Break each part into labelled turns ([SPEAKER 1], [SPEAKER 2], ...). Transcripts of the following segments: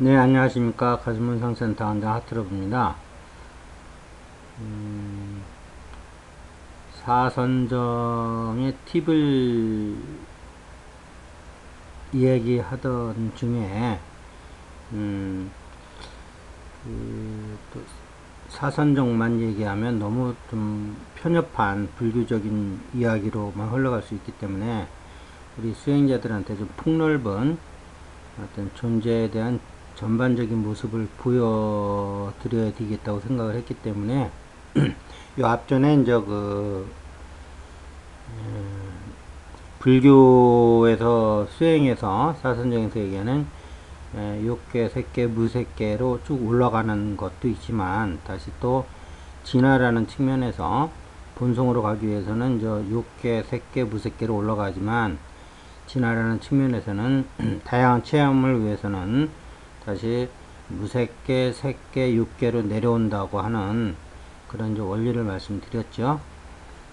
[SPEAKER 1] 네, 안녕하십니까. 가슴문상센터 원장 하트럽입니다. 음, 사선정의 팁을 이야기하던 중에, 음, 그, 또 사선정만 얘기하면 너무 좀 편협한 불교적인 이야기로만 흘러갈 수 있기 때문에 우리 수행자들한테 좀 폭넓은 어떤 존재에 대한 전반적인 모습을 보여드려야 되겠다고 생각을 했기 때문에 요 앞전에 이제 그 음, 불교에서 수행에서 사선정에서 얘기하는 에, 육계, 색계, 무색계로 쭉 올라가는 것도 있지만 다시 또 진화라는 측면에서 본성으로 가기 위해서는 저 육계, 색계, 무색계로 올라가지만 진화라는 측면에서는 다양한 체험을 위해서는 다시 무색계, 색계, 육계로 내려온다고 하는 그런 이제 원리를 말씀드렸죠.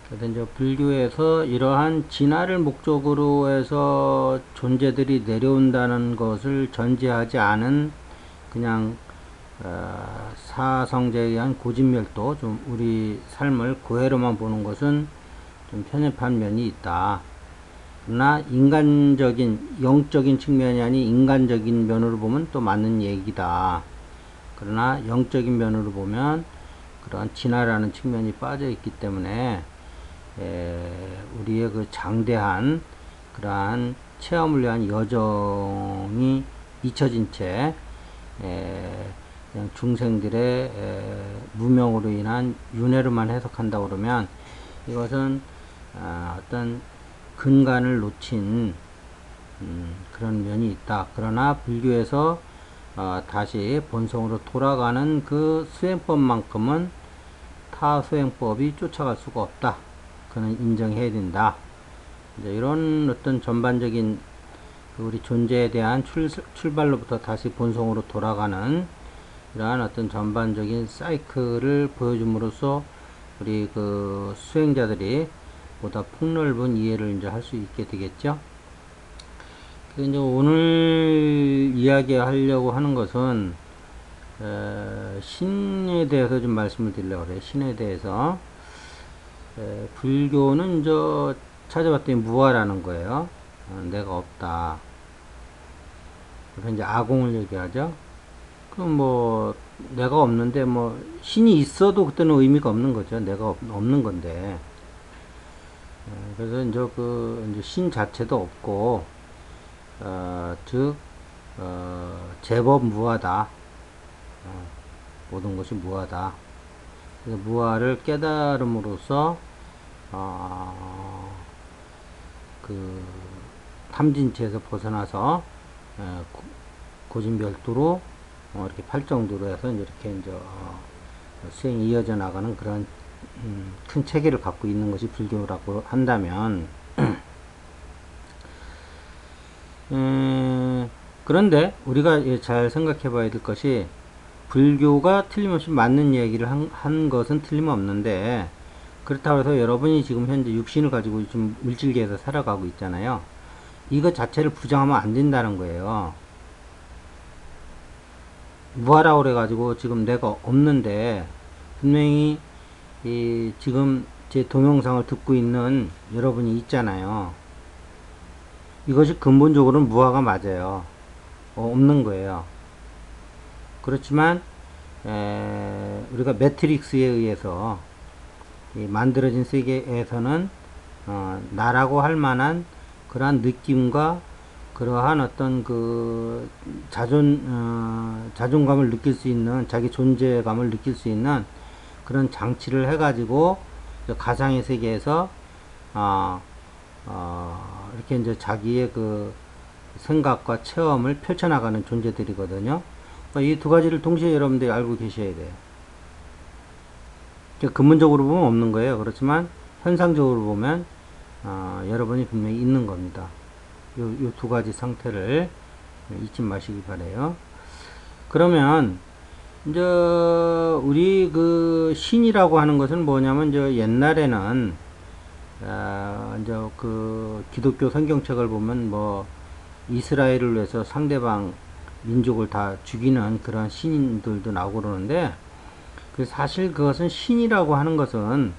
[SPEAKER 1] 그래서 이제 불교에서 이러한 진화를 목적으로 해서 존재들이 내려온다는 것을 전제하지 않은 그냥 어, 사성제에 의한 고진멸도 좀 우리 삶을 고해로만 보는 것은 좀 편협한 면이 있다. 그러나 인간적인 영적인 측면이 아닌 인간적인 면으로 보면 또 맞는 얘기다. 그러나 영적인 면으로 보면 그런 진화라는 측면이 빠져 있기 때문에 에, 우리의 그 장대한 그러한 체험을 위한 여정이 잊혀진 채 에, 그냥 중생들의 에, 무명으로 인한 윤회로만 해석한다 그러면 이것은 아, 어떤 근간을 놓친 음, 그런 면이 있다. 그러나 불교에서 어, 다시 본성으로 돌아가는 그 수행법만큼은 타 수행법이 쫓아갈 수가 없다. 그는 인정해야 된다. 이런 어떤 전반적인 그 우리 존재에 대한 출, 출발로부터 다시 본성으로 돌아가는 이러한 어떤 전반적인 사이클을 보여줌으로써 우리 그 수행자들이 보다 폭넓은 이해를 이제 할 수 있게 되겠죠. 그래서 이제 오늘 이야기하려고 하는 것은 에, 신에 대해서 좀 말씀을 드리려고 그래요. 신에 대해서 에, 불교는 저 찾아봤더니 무아라는 거예요. 어, 내가 없다. 그래서 이제 아공을 얘기하죠. 그럼 뭐 내가 없는데 뭐 신이 있어도 그때는 의미가 없는 거죠. 내가 없, 없는 건데. 어, 그래서 이제 그 이제 신 자체도 없고 어, 즉 어, 제법 무하다. 어, 모든 것이 무하다. 그래서 무하를 깨달음으로써 어, 그 탐진체에서 벗어나서 어, 고진별도로 어, 이렇게 팔정도로 해서 이렇게 이제 어, 수행이 이어져 나가는 그런 음, 큰 체계를 갖고 있는 것이 불교라고 한다면 음, 그런데 우리가 잘 생각해 봐야 될 것이 불교가 틀림없이 맞는 얘기를 한, 한 것은 틀림없는데 그렇다고 해서 여러분이 지금 현재 육신을 가지고 좀 물질계에서 살아가고 있잖아요. 이것 자체를 부정하면 안 된다는 거예요. 무하라고 그래가지고 지금 내가 없는데 분명히 이 지금 제 동영상을 듣고 있는 여러분이 있잖아요. 이것이 근본적으로는 무화가 맞아요. 어, 없는 거예요. 그렇지만 에, 우리가 매트릭스에 의해서 만들어진 세계에서는 어, 나라고 할 만한 그러한 느낌과 그러한 어떤 그 자존 어, 자존감을 느낄 수 있는 자기 존재감을 느낄 수 있는 그런 장치를 해가지고 가상의 세계에서 어, 어, 이렇게 이제 자기의 그 생각과 체험을 펼쳐나가는 존재들이거든요. 그러니까 이두 가지를 동시에 여러분들이 알고 계셔야 돼요. 근본적으로 보면 없는 거예요. 그렇지만 현상적으로 보면 어, 여러분이 분명히 있는 겁니다. 요 두 가지 상태를 잊지 마시기 바래요. 그러면 이제 우리 그 신이라고 하는 것은 뭐냐면 저 옛날에는 아 이제 그 기독교 성경책을 보면 뭐 이스라엘을 위해서 상대방 민족을 다 죽이는 그런 신들도 나오고 그러는데 그 사실 그것은 신이라고 하는 것은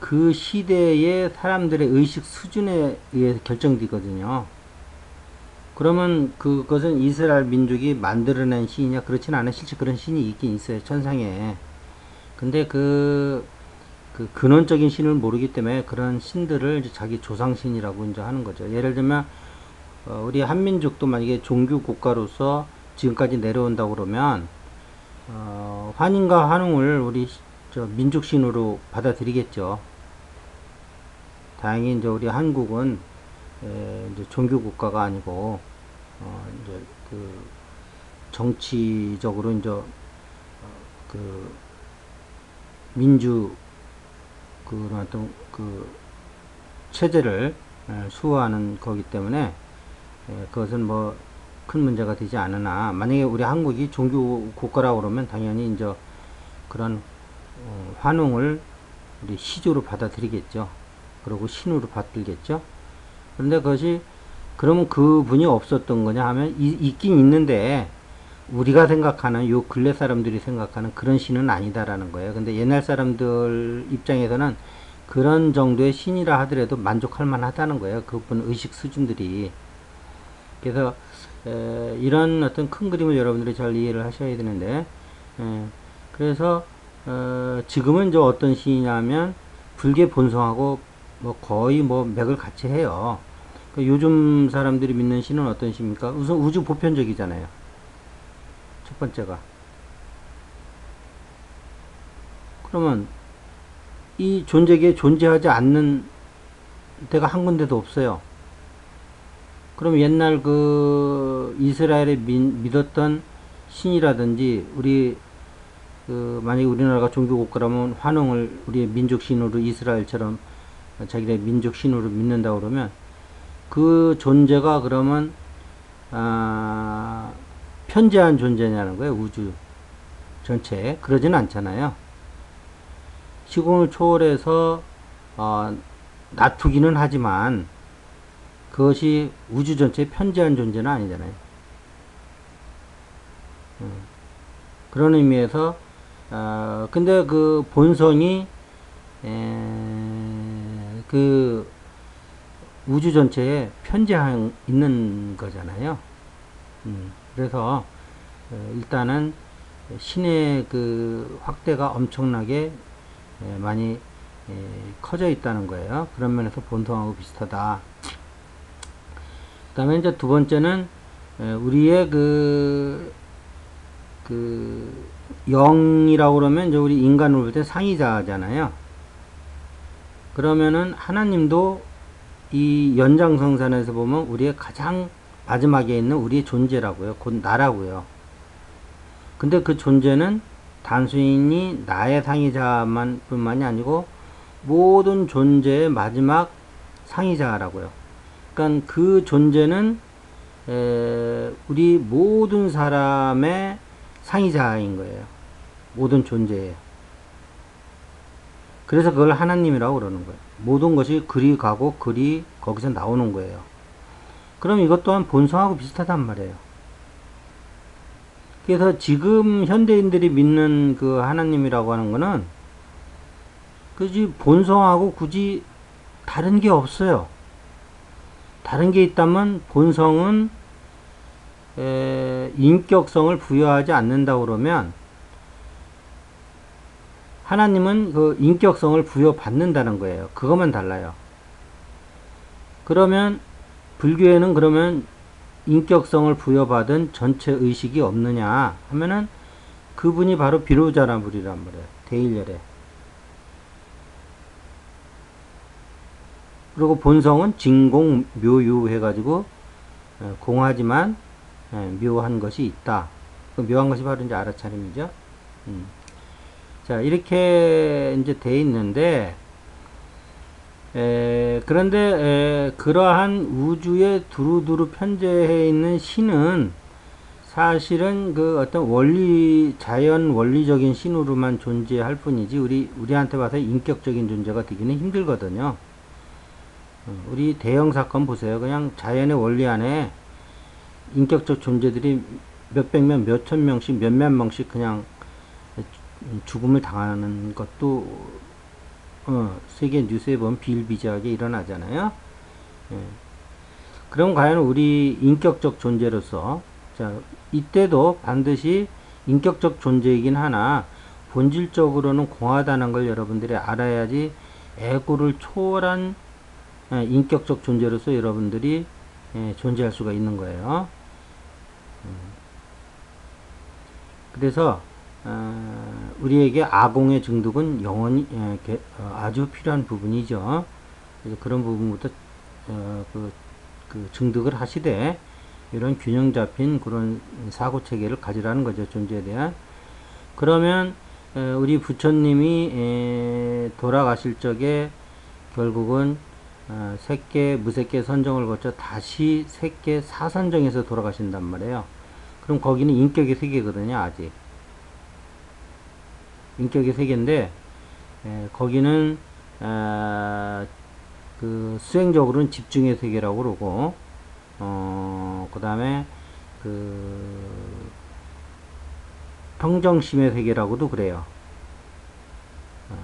[SPEAKER 1] 그 시대의 사람들의 의식 수준에 의해 결정되거든요. 그러면 그것은 이스라엘 민족이 만들어낸 신이냐 그렇진 않아요. 실제 그런 신이 있긴 있어요. 천상에. 근데 그, 그 근원적인 신을 모르기 때문에 그런 신들을 자기 조상신이라고 이제 하는 거죠. 예를 들면 어, 우리 한민족도 만약에 종교 국가로서 지금까지 내려온다고 그러면 어, 환인과 환웅을 우리 시- 저 민족신으로 받아들이겠죠. 다행히 이제 우리 한국은 에, 이제 종교 국가가 아니고 어, 이제 그 정치적으로 이제 어, 그 민주 그런 어떤 그 체제를 에, 수호하는 거기 때문에 에, 그것은 뭐 큰 문제가 되지 않으나 만약에 우리 한국이 종교 국가라고 그러면 당연히 이제 그런 어, 환웅을 우리 시조로 받아들이겠죠. 그리고 신으로 받들겠죠. 그런데 그것이 그러면 그 분이 없었던 거냐 하면 이- 있긴 있는데 우리가 생각하는 요 근래 사람들이 생각하는 그런 신은 아니다라는 거예요. 근데 옛날 사람들 입장에서는 그런 정도의 신이라 하더라도 만족할 만하다는 거예요. 그분 의식 수준들이. 그래서 에, 이런 어떤 큰 그림을 여러분들이 잘 이해를 하셔야 되는데 에, 그래서 어, 지금은 이제 어떤 신이냐면 불교 본성하고 뭐 거의 뭐 맥을 같이 해요. 그 요즘 사람들이 믿는 신은 어떤 신입니까? 우선 우주 보편적이잖아요. 첫 번째가. 그러면 이 존재계에 존재하지 않는 데가 한 군데도 없어요. 그럼 옛날 그 이스라엘에 민- 믿었던 신이라든지 우리 그 만약에 우리나라가 종교 국가라면 환웅을 우리의 민족 신으로 이스라엘처럼 자기네 민족 신으로 믿는다 그러면 그 존재가 그러면 아 편재한 존재냐는 거예요 우주 전체에 그러진 않잖아요 시공을 초월해서 어, 낮추기는 하지만 그것이 우주 전체에 편재한 존재는 아니잖아요. 음. 그런 의미에서 어, 근데 그 본성이 에, 그 우주 전체에 편재한 있는 거잖아요. 음, 그래서 어, 일단은 신의 그 확대가 엄청나게 에, 많이 에, 커져 있다는 거예요. 그런 면에서 본성하고 비슷하다. 그 다음에 이제 두 번째는 에, 우리의 그, 그, 영이라고 그러면 이제 우리 인간을 볼때 상이자잖아요. 그러면은 하나님도 이 연장성산에서 보면 우리의 가장 마지막에 있는 우리의 존재라고요. 곧 나라고요. 근데 그 존재는 단순히 나의 상이자만 뿐만이 아니고 모든 존재의 마지막 상이자라고요. 그러니까 그 존재는 에, 우리 모든 사람의 상이자인 거예요. 모든 존재에. 그래서 그걸 하나님이라고 그러는 거예요. 모든 것이 그리 가고 그리 거기서 나오는 거예요. 그럼 이것 또한 본성하고 비슷하단 말이에요. 그래서 지금 현대인들이 믿는 그 하나님이라고 하는 거는 그지 본성하고 굳이 다른 게 없어요. 다른 게 있다면 본성은 에, 인격성을 부여하지 않는다 그러면 하나님은 그 인격성을 부여받는다는 거예요. 그것만 달라요. 그러면 불교에는 그러면 인격성을 부여받은 전체 의식이 없느냐 하면은 그분이 바로 비로자나불이란 말이에요. 대일열에. 그리고 본성은 진공 묘유 해가지고 어, 공하지만 예, 묘한 것이 있다. 그 묘한 것이 바로 이제 알아차림이죠. 음. 자 이렇게 이제 돼 있는데 에, 그런데 에, 그러한 우주에 두루두루 편재해 있는 신은 사실은 그 어떤 원리 자연 원리적인 신으로만 존재할 뿐이지 우리 우리한테 봐서 인격적인 존재가 되기는 힘들거든요. 어, 우리 대형 사건 보세요. 그냥 자연의 원리 안에 인격적 존재들이 몇백 명, 몇천 명씩, 몇몇 명씩 그냥 죽음을 당하는 것도 어, 세계 뉴스에 보면 비일비재하게 일어나잖아요. 예. 그럼 과연 우리 인격적 존재로서 자 이때도 반드시 인격적 존재이긴 하나 본질적으로는 공하다는 걸 여러분들이 알아야지 에고를 초월한 예, 인격적 존재로서 여러분들이 예, 존재할 수가 있는 거예요. 음. 그래서 어, 우리에게 아공의 증득은 영원히 예, 게- 어, 아주 필요한 부분이죠. 그래서 그런 부분부터 어, 그, 그 증득을 하시되 이런 균형 잡힌 그런 사고 체계를 가지라는 거죠 존재에 대한. 그러면 어, 우리 부처님이 에, 돌아가실 적에 결국은 어, 색계 무색계 선정을 거쳐 다시 색계 사선정에서 돌아가신단 말이에요. 그럼 거기는 인격의 세계거든요 아직. 인격의 세계인데 에, 거기는 아, 그 수행적으로는 집중의 세계라고 그러고 어, 그 다음에 그 평정심의 세계라고도 그래요. 어.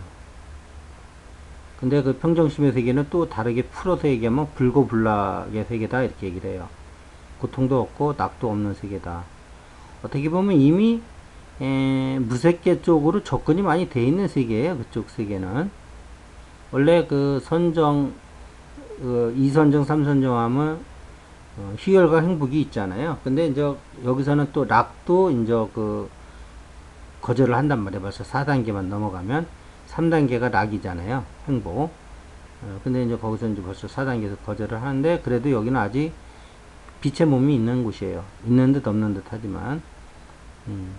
[SPEAKER 1] 근데 그 평정심의 세계는 또 다르게 풀어서 얘기하면 불고불락의 세계다 이렇게 얘기를 해요. 고통도 없고 낙도 없는 세계다. 어떻게 보면 이미 에, 무색계 쪽으로 접근이 많이 돼 있는 세계예요. 그쪽 세계는 원래 그 선정 그 2선정, 3선정 하면 어, 희열과 행복이 있잖아요. 근데 이제 여기서는 또 락도 이제 그 거절을 한단 말이에요. 벌써 4단계만 넘어가면 3단계가 락이잖아요. 행복. 어, 근데 이제 거기서 이제 벌써 4단계에서 거절을 하는데 그래도 여기는 아직 빛의 몸이 있는 곳이에요. 있는 듯 없는 듯 하지만 음,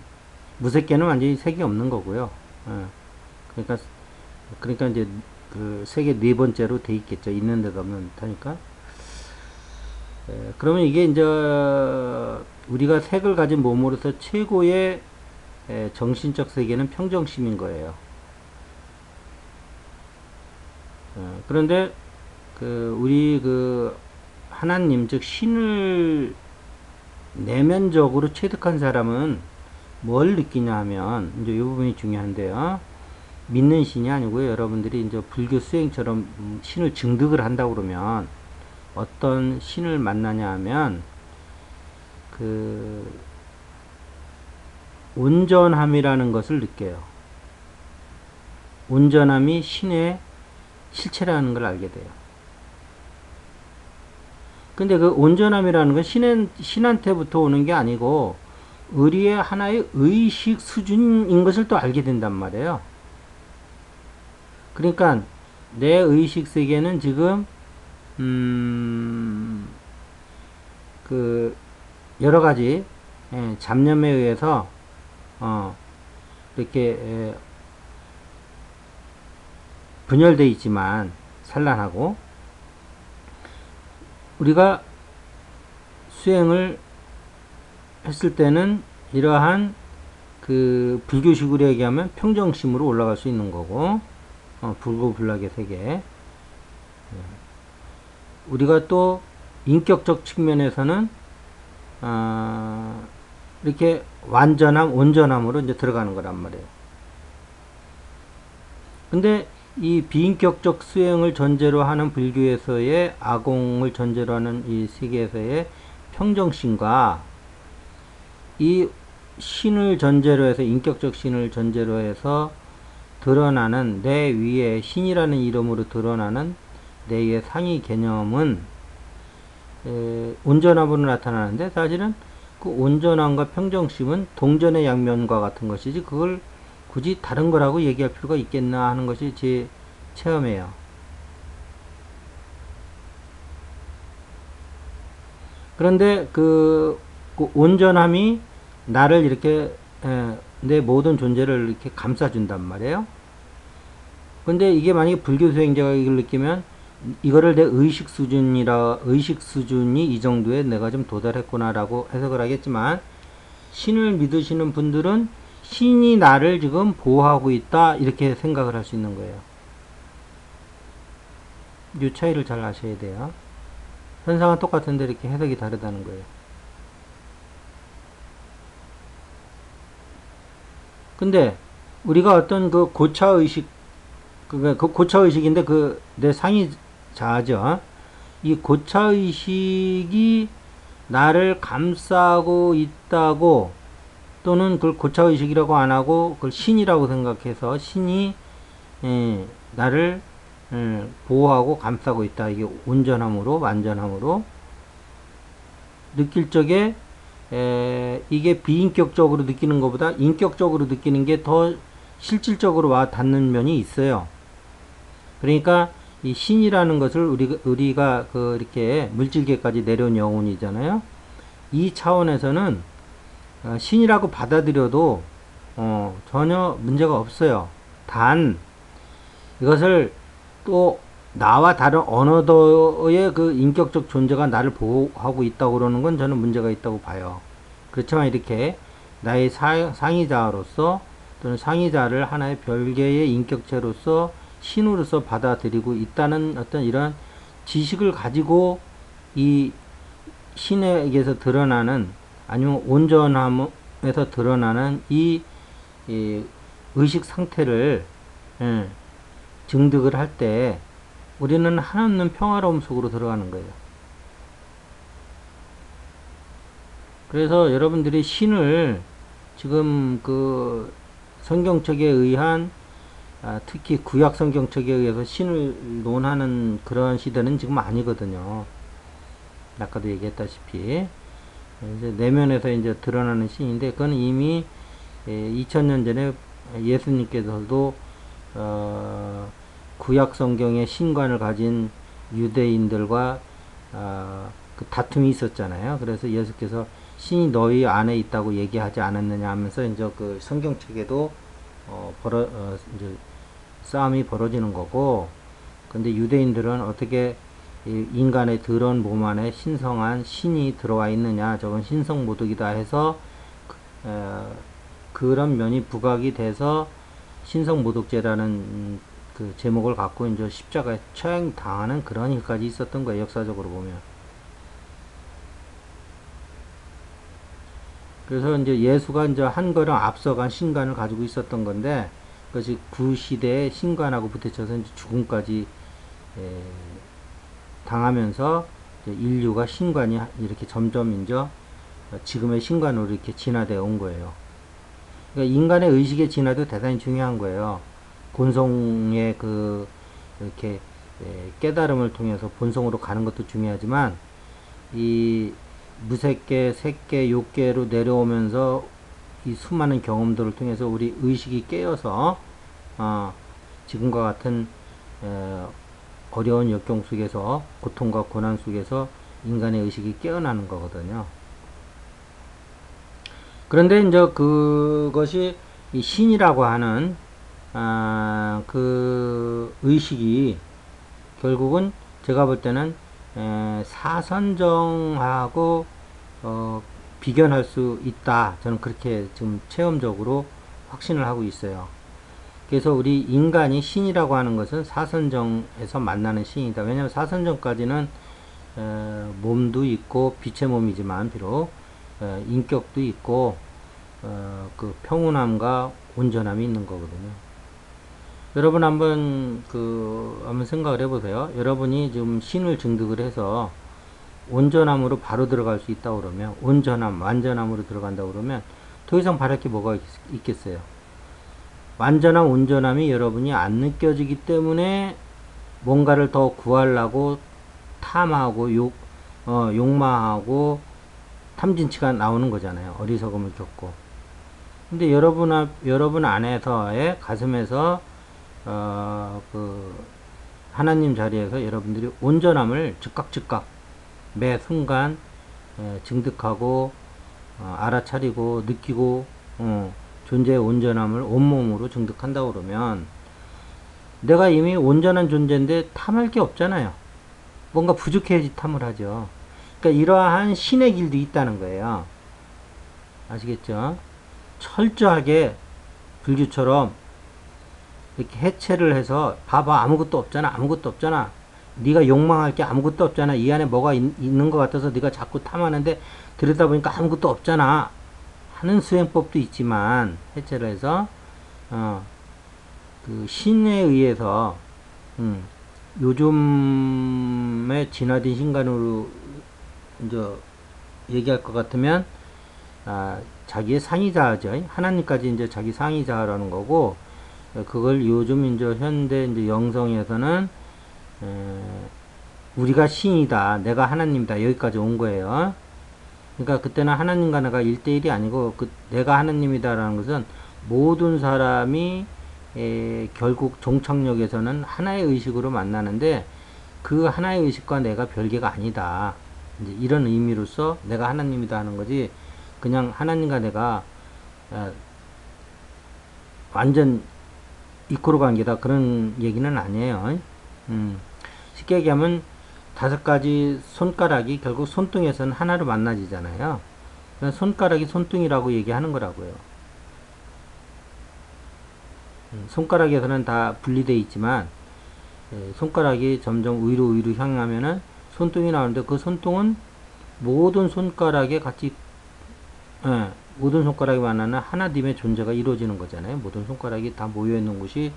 [SPEAKER 1] 무색계는 완전히 색이 없는 거고요. 어, 그러니까 그러니까 이제 그 세계 네 번째로 돼 있겠죠. 있는 듯 없는 듯 하니까. 에, 그러면 이게 이제 우리가 색을 가진 몸으로서 최고의 에, 정신적 세계는 평정심인 거예요. 어, 그런데 그 우리 그 하나님 즉 신을 내면적으로 체득한 사람은 뭘 느끼냐 하면 이제 이 부분이 중요한데요. 믿는 신이 아니고요. 여러분들이 이제 불교 수행처럼 음, 신을 증득을 한다고 그러면 어떤 신을 만나냐 하면 그 온전함이라는 것을 느껴요. 온전함이 신의 실체라는 걸 알게 돼요. 근데 그 온전함이라는 건 신한, 신한테부터 오는 게 아니고 의리의 하나의 의식 수준인 것을 또 알게 된단 말이에요. 그러니까 내 의식 세계는 지금 음, 그 여러 가지 예, 잡념에 의해서 어, 이렇게 예, 분열되어 있지만 산란하고 우리가 수행을 했을 때는 이러한 그 불교식으로 얘기하면 평정심으로 올라갈 수 있는 거고 어, 불고불락의 세계 예. 우리가 또 인격적 측면에서는 어, 이렇게 완전함, 온전함으로 이제 들어가는 거란 말이에요. 근데 이 비인격적 수행을 전제로 하는 불교에서의 아공을 전제로 하는 이 세계에서의 평정심과 이 신을 전제로 해서 인격적 신을 전제로 해서 드러나는 내 위에 신이라는 이름으로 드러나는 내의 상위 개념은 에, 온전함으로 나타나는데 사실은 그 온전함과 평정심은 동전의 양면과 같은 것이지 그걸 굳이 다른 거라고 얘기할 필요가 있겠나 하는 것이 제 체험이에요. 그런데 그, 그 온전함이 나를 이렇게 에, 내 모든 존재를 이렇게 감싸준단 말이에요. 근데 이게 만약에 불교 수행자가 이걸 느끼면 이거를 내 의식 수준이라 의식 수준이 이 정도에 내가 좀 도달했구나라고 해석을 하겠지만 신을 믿으시는 분들은 신이 나를 지금 보호하고 있다 이렇게 생각을 할 수 있는 거예요. 이 차이를 잘 아셔야 돼요. 현상은 똑같은데 이렇게 해석이 다르다는 거예요. 근데 우리가 어떤 그 고차 의식 그, 그 고차 의식인데 그 내 상이 자죠. 이 고차 의식이 나를 감싸고 있다고 또는 그걸 고차 의식이라고 안 하고 그걸 신이라고 생각해서 신이 예, 나를 예, 보호하고 감싸고 있다. 이게 온전함으로 완전함으로 느낄 적에 에, 이게 비인격적으로 느끼는 것보다 인격적으로 느끼는 게 더 실질적으로 와 닿는 면이 있어요. 그러니까 이 신이라는 것을 우리가, 우리가 그 이렇게 물질계까지 내려온 영혼이잖아요. 이 차원에서는 어, 신이라고 받아들여도 어, 전혀 문제가 없어요. 단 이것을 또 나와 다른 언어도의 그 인격적 존재가 나를 보호하고 있다고 그러는 건 저는 문제가 있다고 봐요. 그렇지만 이렇게 나의 사, 상의자로서 또는 상의자를 하나의 별개의 인격체로서 신으로서 받아들이고 있다는 어떤 이런 지식을 가지고 이 신에게서 드러나는 아니면 온전함에서 드러나는 이, 이 의식 상태를 예, 증득을 할때 우리는 하나없는 평화로움 속으로 들어가는 거예요. 그래서 여러분들이 신을 지금 그 성경책에 의한 아, 특히 구약 성경책에 의해서 신을 논하는 그런 시대는 지금 아니거든요. 아까도 얘기했다시피 이제 내면에서 이제 드러나는 신인데 그건 이미 2000년 전에 예수님께서도 어, 구약 성경의 신관을 가진 유대인들과 어, 그 다툼이 있었잖아요. 그래서 예수께서 신이 너희 안에 있다고 얘기하지 않았느냐 하면서 이제 그 성경책에도 어, 벌어 어, 이제 싸움이 벌어지는 거고 근데 유대인들은 어떻게 인간의 드러운 몸 안에 신성한 신이 들어와 있느냐 저건 신성 모독이다 해서 어, 그런 면이 부각이 돼서 신성 모독죄라는 그 제목을 갖고 이제 십자가에 처형 당하는 그런 일까지 있었던 거예요 역사적으로 보면 그래서 이제 예수가 이제 한 걸음 앞서간 신관을 가지고 있었던 건데 그것이 구시대의 신관하고 부딪혀서 이제 죽음까지 에, 당하면서 인류가 신관이 이렇게 점점 이제 지금의 신관으로 이렇게 진화되어 온 거예요. 그러니까 인간의 의식의 진화도 대단히 중요한 거예요. 본성의 그 이렇게 깨달음을 통해서 본성으로 가는 것도 중요하지만 이 무색계, 색계, 욕계로 내려오면서 이 수많은 경험들을 통해서 우리 의식이 깨어서 어, 지금과 같은 에, 어려운 역경 속에서 고통과 고난 속에서 인간의 의식이 깨어나는 거거든요. 그런데 이제 그것이 이 신이라고 하는 아, 그 의식이 결국은 제가 볼 때는 에, 사선정하고 어, 비견할 수 있다. 저는 그렇게 지금 체험적으로 확신을 하고 있어요. 그래서 우리 인간이 신이라고 하는 것은 사선정에서 만나는 신이다. 왜냐하면 사선정까지는 에, 몸도 있고 빛의 몸이지만 비록 에, 인격도 있고 어, 그 평온함과 온전함이 있는 거거든요. 여러분 한번 그 한번 생각을 해보세요. 여러분이 지금 신을 증득을 해서 온전함으로 바로 들어갈 수 있다 그러면 온전함, 완전함으로 들어간다 그러면 더 이상 바랄 게 뭐가 있, 겠어요 완전한 온전함이 여러분이 안 느껴지기 때문에 뭔가를 더 구하려고 탐하고 욕, 어, 욕망하고 탐진치가 나오는 거잖아요. 어리석음을 겪고. 근데 여러분 앞, 여러분 안에서의 가슴에서 어, 그 하나님 자리에서 여러분들이 온전함을 즉각 즉각 매 순간 에, 증득하고 어, 알아차리고 느끼고 어, 존재의 온전함을 온몸으로 증득한다 그러면 내가 이미 온전한 존재인데 탐할 게 없잖아요. 뭔가 부족해야지 탐을 하죠. 그러니까 이러한 신의 길도 있다는 거예요. 아시겠죠? 철저하게 불교처럼 이렇게 해체를 해서 봐봐 아무것도 없잖아 아무것도 없잖아. 네가 욕망할 게 아무것도 없잖아. 이 안에 뭐가 있, 는 것 같아서 네가 자꾸 탐하는데 들여다보니까 아무것도 없잖아. 하는 수행법도 있지만 해체를 해서 어, 그 신에 의해서 음, 요즘에 진화된 신간으로 이제 얘기할 것 같으면 아, 자기의 상의자죠. 하나님까지 이제 자기 상의자라는 거고 그걸 요즘 이제 현대 이제 영성에서는 에, 우리가 신이다, 내가 하나님이다 여기까지 온 거예요. 그러니까 그때는 하나님과 내가 일대일이 아니고 그 내가 하나님이다라는 것은 모든 사람이 에, 결국 종착역에서는 하나의 의식으로 만나는데 그 하나의 의식과 내가 별개가 아니다. 이제 이런 의미로서 내가 하나님이다 하는 거지 그냥 하나님과 내가 에, 완전 이코로 관계다 그런 얘기는 아니에요. 음, 쉽게 얘기하면 다섯 가지 손가락이 결국 손등에서는 하나로 만나지잖아요. 그래서 손가락이 손등이라고 얘기하는 거라고요. 음, 손가락에서는 다 분리되어 있지만 예, 손가락이 점점 위로 위로 향하면은 손등이 나오는데 그 손등은 모든 손가락에 같이 예, 모든 손가락이 만나는 하나님의 존재가 이루어지는 거잖아요. 모든 손가락이 다 모여 있는 곳이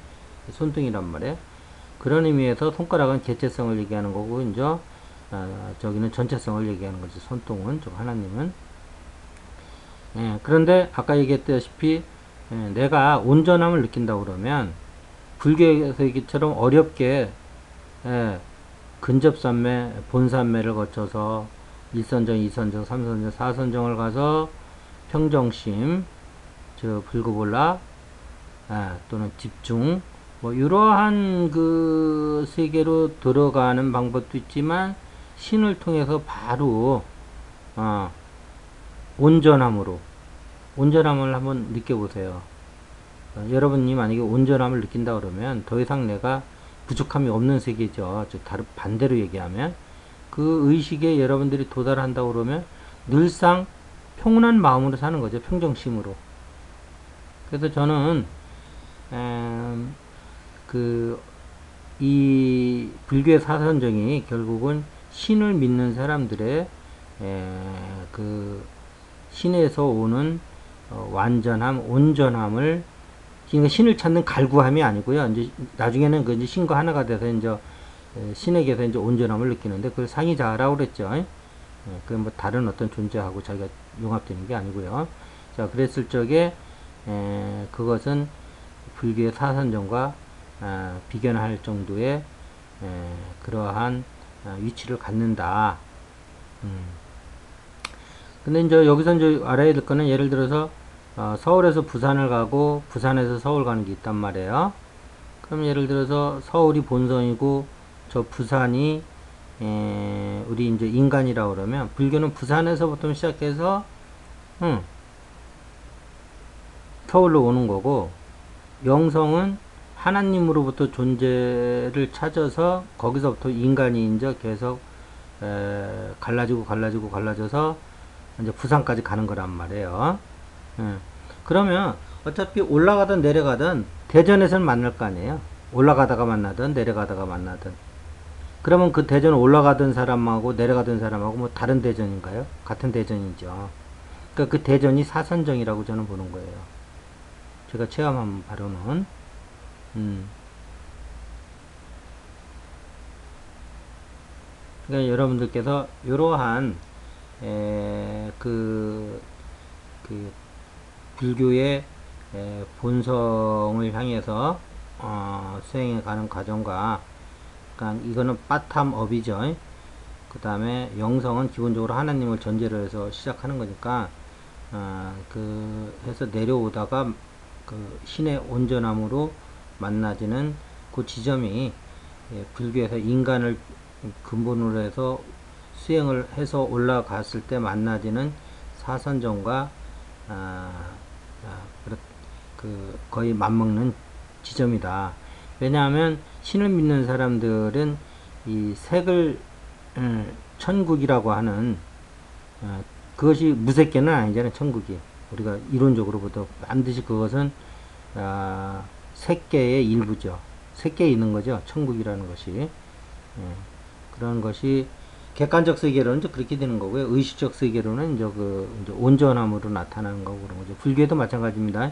[SPEAKER 1] 손등이란 말이에요. 그런 의미에서 손가락은 개체성을 얘기하는 거고 이제 어, 저기는 전체성을 얘기하는 거지. 손등은 저 하나님은 예, 그런데 아까 얘기했다시피 예, 내가 온전함을 느낀다 그러면 불교에서 얘기처럼 어렵게 예, 근접산매, 본산매를 거쳐서 1선정, 2선정, 3선정, 4선정을 가서 평정심, 저 불구볼락, 아, 또는 집중, 뭐 이러한 그 세계로 들어가는 방법도 있지만 신을 통해서 바로 어, 온전함으로 온전함을 한번 느껴보세요. 어, 여러분이 만약에 온전함을 느낀다 그러면 더 이상 내가 부족함이 없는 세계죠. 저 다른 반대로 얘기하면 그 의식에 여러분들이 도달한다 그러면 늘상 평온한 마음으로 사는 거죠. 평정심으로. 그래서 저는 음, 그이 불교의 사선정이 결국은 신을 믿는 사람들의 에, 그 신에서 오는 어, 완전함, 온전함을 그러니까 신을 찾는 갈구함이 아니고요. 이제 나중에는 그 이제 신과 하나가 돼서 이제 신에게서 이제 온전함을 느끼는데 그걸 상의자라고 그랬죠. 예, 그뭐 다른 어떤 존재하고 자기가 융합되는 게 아니고요. 자, 그랬을 적에 에, 그것은 불교의 사선정과 아, 비견할 정도의 에, 그러한 아, 위치를 갖는다. 음. 근데 이제 여기서 이제 알아야 될 거는 예를 들어서 어, 서울에서 부산을 가고 부산에서 서울 가는 게 있단 말이에요. 그럼 예를 들어서 서울이 본성이고 저 부산이 에, 우리 이제 인간이라 고 그러면 불교는 부산에서부터 시작해서 응, 서울로 오는 거고 영성은 하나님으로부터 존재를 찾아서 거기서부터 인간이 이제 계속 에, 갈라지고 갈라지고 갈라져서 이제 부산까지 가는 거란 말이에요. 예. 그러면 어차피 올라가든 내려가든 대전에서는 만날 거 아니에요. 올라가다가 만나든 내려가다가 만나든. 그러면 그 대전 올라가던 사람하고 내려가던 사람하고 뭐 다른 대전인가요? 같은 대전이죠. 그러니까 그 대전이 사선정이라고 저는 보는 거예요. 제가 체험한 바로는. 음. 그러니까 여러분들께서 이러한 그, 그 불교의 본성을 향해서 어, 수행해 가는 과정과 그러니까 이거는 빠탐업이죠. 그 다음에 영성은 기본적으로 하나님을 전제로 해서 시작하는 거니까 어, 그 해서 내려오다가 그 신의 온전함으로 만나지는 그 지점이 예, 불교에서 인간을 근본으로 해서 수행을 해서 올라갔을 때 만나지는 사선정과 아, 아, 그 거의 맞먹는 지점이다. 왜냐하면 신을 믿는 사람들은 이 색을 음, 천국이라고 하는 어, 그것이 무색계는 아니잖아요. 천국이 우리가 이론적으로부터 반드시 그것은 아, 색계의 일부죠. 색계에 있는 거죠. 천국이라는 것이 예, 그런 것이 객관적 세계로는 이제 그렇게 되는 거고요. 의식적 세계로는 이제 그 이제 온전함으로 나타나는 거고 그런 거죠. 불교도 마찬가지입니다.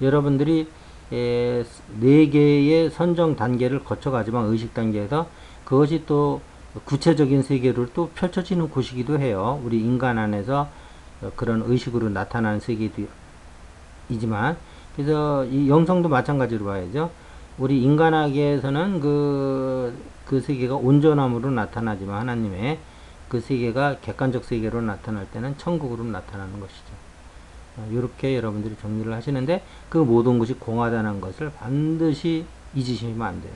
[SPEAKER 1] 여러분들이 에, 네 개의 선정 단계를 거쳐가지만 의식 단계에서 그것이 또 구체적인 세계로 또 펼쳐지는 곳이기도 해요. 우리 인간 안에서 어, 그런 의식으로 나타나는 세계도 이지만 그래서 이 영성도 마찬가지로 봐야죠. 우리 인간학에서는 그, 그 세계가 온전함으로 나타나지만 하나님의 그 세계가 객관적 세계로 나타날 때는 천국으로 나타나는 것이죠. 이렇게 여러분들이 정리를 하시는데 그 모든 것이 공하다는 것을 반드시 잊으시면 안 돼요.